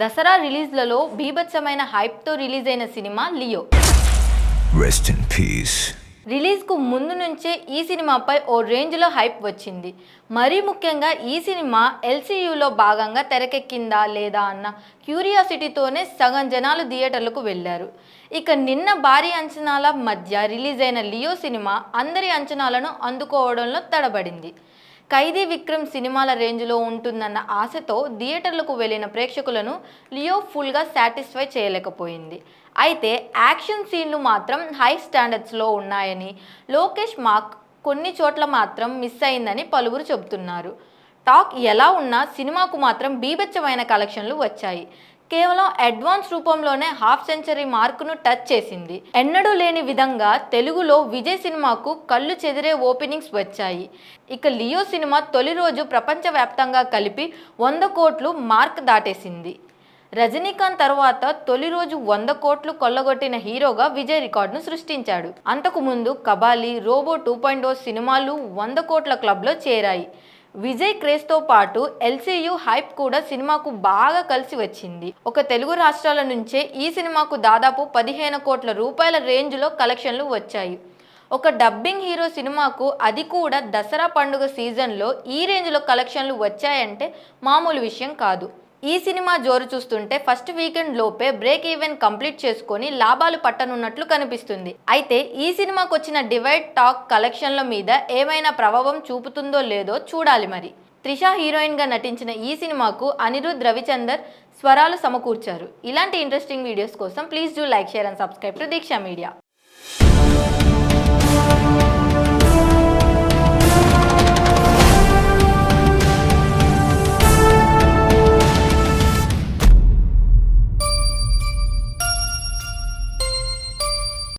దసరా రిలీజ్లలో బీభత్సమైన హైప్తో రిలీజ్ అయిన cinema Leo. Rest in peace. రిలీజ్కు ముందు నుంచే ఈ సినిమాపై ఓ రేంజ్లో హైప్ వచ్చింది. మరీ ముఖ్యంగా ఈ సినిమా ఎల్సీయూలో భాగంగా తెరకెక్కిందా లేదా అన్న క్యూరియాసిటీతోనే సగం జనాలు థియేటర్లకు వెళ్ళారు. ఇక నిన్న భారీ అంచనాల మధ్య రిలీజ్ అయిన లియో సినిమా అందరి అంచనాలను అందుకోవడంలో తడబడింది. ఖైదీ విక్రమ్ సినిమాల రేంజ్లో ఉంటుందన్న ఆశతో థియేటర్లకు వెళ్ళిన ప్రేక్షకులను లియో ఫుల్గా సాటిస్ఫై చేయలేకపోయింది. అయితే యాక్షన్ సీన్లు మాత్రం హై స్టాండర్డ్స్లో ఉన్నాయని లోకేష్ మాక్ కొన్ని చోట్ల మాత్రం మిస్ అయిందని పలువురు చెబుతున్నారు. టాక్ ఎలా ఉన్నా సినిమాకు మాత్రం బీభత్సమైన కలెక్షన్లు వచ్చాయి. కేవలం అడ్వాన్స్ రూపంలోనే హాఫ్ సెంచరీ మార్కును టచ్ చేసింది. ఎన్నడూ లేని విధంగా తెలుగులో విజయ్ సినిమాకు కళ్ళు చెదిరే ఓపెనింగ్స్ వచ్చాయి. ఇక లియో సినిమా తొలి రోజు ప్రపంచవ్యాప్తంగా కలిపి వంద కోట్లు మార్క్ దాటేసింది. రజనీకాంత్ తర్వాత తొలి రోజు వంద కోట్లు కొల్లగొట్టిన హీరోగా విజయ్ రికార్డును సృష్టించాడు. అంతకు ముందు కబాలి రోబో టూ పాయింట్ సినిమాలు వంద కోట్ల క్లబ్లో చేరాయి. విజయ్ క్రేజ్తో పాటు ఎల్సీయు హైప్ కూడా సినిమాకు బాగా కలిసి వచ్చింది. ఒక తెలుగు రాష్ట్రాల నుంచే ఈ సినిమాకు దాదాపు పదిహేను కోట్ల రూపాయల రేంజ్లో కలెక్షన్లు వచ్చాయి. ఒక డబ్బింగ్ హీరో సినిమాకు అది కూడా దసరా పండుగ సీజన్లో ఈ రేంజ్లో కలెక్షన్లు వచ్చాయంటే మామూలు విషయం కాదు. ఈ సినిమా జోరు చూస్తుంటే ఫస్ట్ వీకెండ్ లోపే బ్రేక్ ఈవెన్ కంప్లీట్ చేసుకొని లాభాలు పట్టనున్నట్లు కనిపిస్తుంది. అయితే ఈ సినిమాకు వచ్చిన డివైడ్ టాక్ కలెక్షన్ల మీద ఏమైనా ప్రభావం చూపుతుందో లేదో చూడాలి మరి. త్రిష హీరోయిన్గా నటించిన ఈ సినిమాకు అనిరుద్ రవిచందర్ స్వరాలు సమకూర్చారు. ఇలాంటి ఇంట్రెస్టింగ్ వీడియోస్ కోసం please do like share and subscribe to Deeksha media